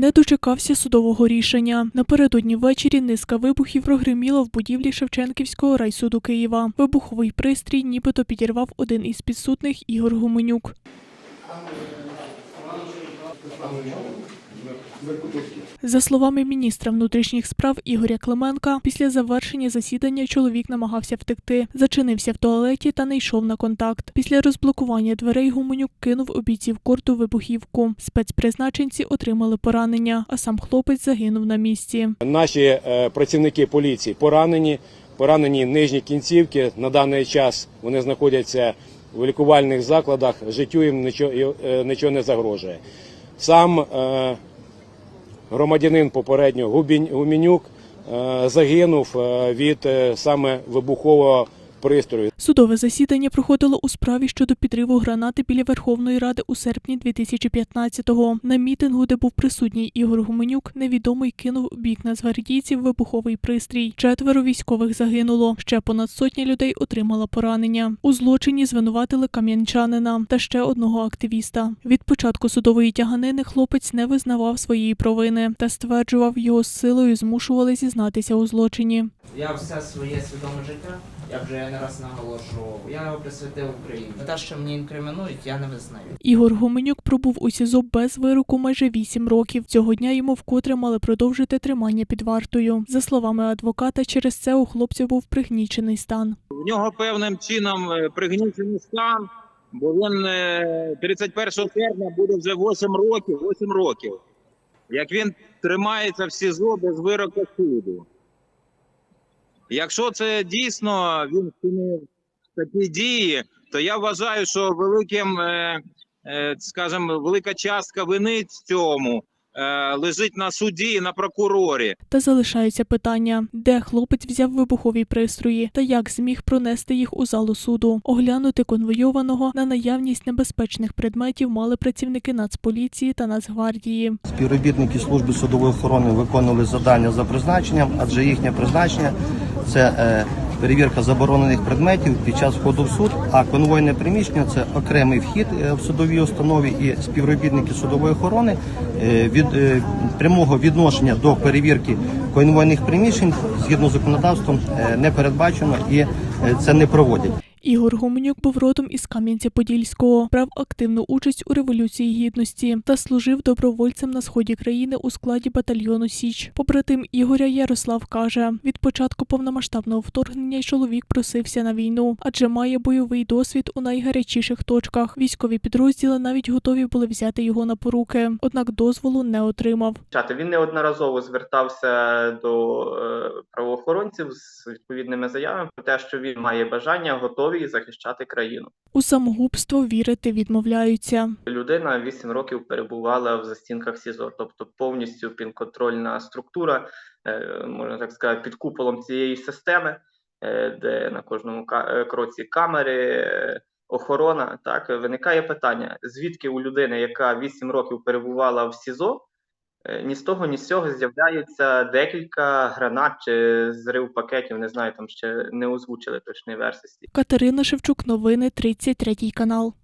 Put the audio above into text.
не дочекався судового рішення. Напередодні ввечері низка вибухів прогриміла в будівлі Шевченківського райсуду Києва. Вибуховий пристрій нібито підірвав один із підсудних Ігор Гуменюк. За словами міністра внутрішніх справ Ігоря Клименка, після завершення засідання чоловік намагався втекти, зачинився в туалеті та не йшов на контакт. Після розблокування дверей Гуменюк кинув у бійців корту вибухівку. Спецпризначенці отримали поранення, а сам хлопець загинув на місці. Наші е, працівники поліції поранені, поранені нижні кінцівки. На даний час вони знаходяться в лікувальних закладах. Життю їм е, нічого не загрожує. Сам е, громадянин попередньо Губінь- гумінюк е, загинув е, від саме вибухового пристрою. Судове засідання проходило у справі щодо підриву гранати біля Верховної Ради у серпні 2015-го. На мітингу, де був присутній Ігор Гуменюк, невідомий кинув у бік нацгвардійців вибуховий пристрій. Четверо військових загинуло. Ще понад сотня людей отримала поранення. У злочині звинуватили кам'янчанина та ще одного активіста. Від початку судової тяганини хлопець не визнавав своєї провини та стверджував, його силою змушували зізнатися у злочині. Я все своє свідоме життя, я вже не раз наголошував, я його присвятив Україні. Те, що мені інкримінують, я не визнаю. Ігор Гуменюк пробув у СІЗО без вироку майже вісім років. Цього дня йому вкотре мали продовжити тримання під вартою. За словами адвоката, через це у хлопця був пригнічений стан. В нього певним чином е, пригнічений стан, бо він е, 31 серпня буде вже 8 років, 8 років. Як він тримається в СІЗО без вироку суду. Якщо це дійсно він вчинив такі дії, то я вважаю, що великим, е, е, скажімо, велика частка вини в цьому е, лежить на суді і на прокурорі. Та залишаються питання, де хлопець взяв вибухові пристрої та як зміг пронести їх у залу суду. Оглянути конвойованого на наявність небезпечних предметів мали працівники Нацполіції та Нацгвардії. Співробітники служби судової охорони виконували завдання за призначенням, адже їхнє призначення це е, перевірка заборонених предметів під час входу в суд. А конвойне приміщення це окремий вхід е, в судовій установі і співробітники судової охорони е, від прямого відношення до перевірки конвойних приміщень згідно з законодавством не передбачено і це не проводять. Ігор Гуменюк був родом із Кам'янця-Подільського, брав активну участь у революції гідності та служив добровольцем на сході країни у складі батальйону Січ. Побратим Ігоря Ярослав каже: від початку повномасштабного вторгнення чоловік просився на війну, адже має бойовий досвід у найгарячіших точках. Військові підрозділи навіть готові були взяти його на поруки, однак дозволу не отримав. Чати. Він неодноразово звертався до е, правоохоронців з відповідними заявами про те, що він має бажання, готовий захищати країну. У самогубство вірити відмовляються. Людина 8 років перебувала в застінках СІЗО, тобто повністю підконтрольна структура, е, можна так сказати, під куполом цієї системи, е, де на кожному е, кроці камери. Охорона так виникає питання: звідки у людини, яка 8 років перебувала в СІЗО, ні з того, ні з цього з'являється декілька гранат чи зрив пакетів. Не знаю, там ще не озвучили точної версії. Катерина Шевчук, новини 33 канал.